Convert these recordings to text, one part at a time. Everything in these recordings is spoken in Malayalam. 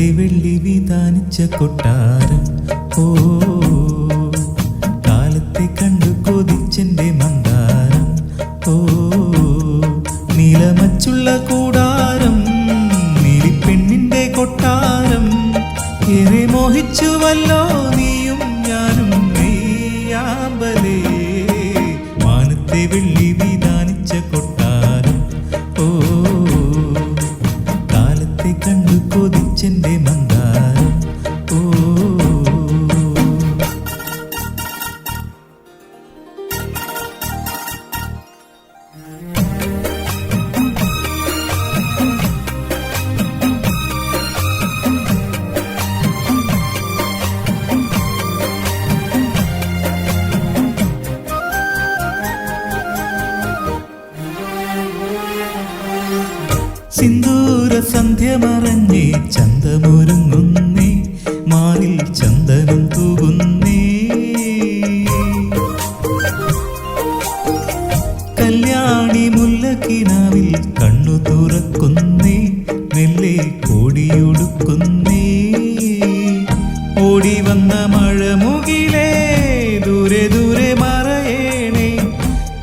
മാനത്തെ വെള്ളി വിധാനിച്ച കൊട്ടാരം. ഓ കാലത്തെ കണ്ടു കൊതിച്ചെന്റെ മന്ദാരം. ഓ നീലമച്ചുള്ള കൂടാരം നീലിപ്പെണ്ണിന്റെ കൊട്ടാരം. ഏറെ മോഹിച്ചുവല്ലോ നീയും ഞാനും നെയ്യാമ്പലേ. മാനത്തെ വെള്ളി വിധാനിച്ച കൊട്ടാരം. കൊതിച്ചെന്റെ മന്ദാരം സന്ധ്യ മറഞ്ഞേ ചന്തമൊരുങ്ങുന്നേ മാറിൽ ചന്ദനം തൂകുന്നേ. കല്യാണി മുല്ലക്കിനാവിൽ കണ്ണു തുറക്കുന്നേ നെല്ലെ കോടിയൊടുക്കുന്നേ. ഓടി വന്ന മഴ മുകിലേ ദൂരെ ദൂരെ മറയേണേ.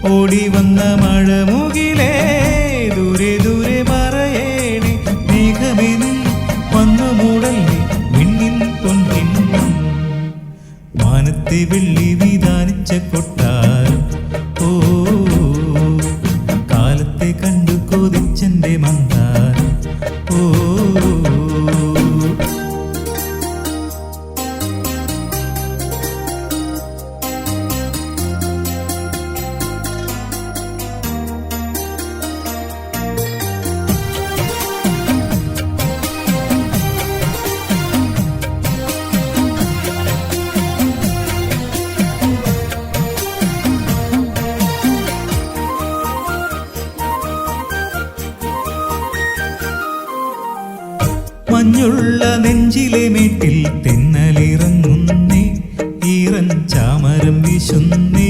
ഓടി വന്ന മഴമുകിലേ ദൂരെ ദൂരെ മാനത്തെ വെള്ളി വിധാനിച്ച മഞ്ഞുള്ള നെഞ്ചിലെ മേട്ടിൽ തെന്നലിറങ്ങുന്നേ ഈറൻ ചാമരം വീശുന്നേ.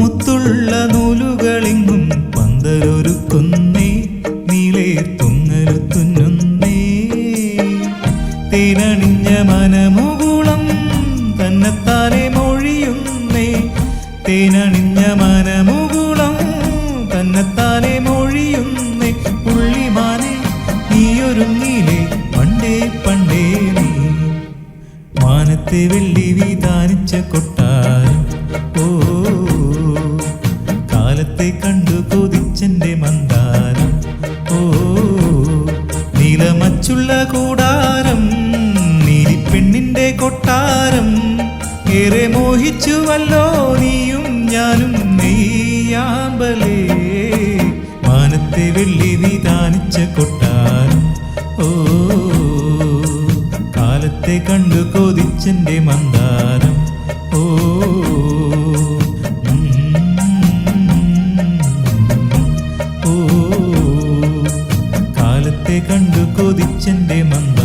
മുത്തുള്ള നൂലുകളിങ്ങും പന്തലൊരുക്കുന്നേ നീളെ തുങ്ങലു തുന്നുന്നേ. തേനണിഞ്ഞ മനമുകുളം തന്നെത്താനെ മൊഴിയുന്നേ തേനണിഞ്ഞ നീയൊരുങ്ങിയിലെ പണ്ടേ പണ്ടേ നീ. മാനത്തെ വെള്ളി വിധാനിച്ച കൊട്ടാരം. ഓ കാലത്തെ കണ്ടു കൊതിച്ചെന്റെ മന്ദാരം. ഓ നീലമച്ചുള്ള കൂടാരം നീലിപ്പെണ്ണിന്റെ കൊട്ടാരം. ഏറെ മോഹിച്ചുവല്ലോ നീയും ഞാനും നെയ്യാമ്പലേ. മാനത്തെ വെള്ളി വിധാനിച്ച കൊട്ടാരം. ഓ കാലത്തെ കണ്ടു കൊതിച്ചെന്റെ മന്ദാരം. ഓ ഓ കാലത്തെ കണ്ടു കൊതിച്ചെന്റെ മന്ദാരം.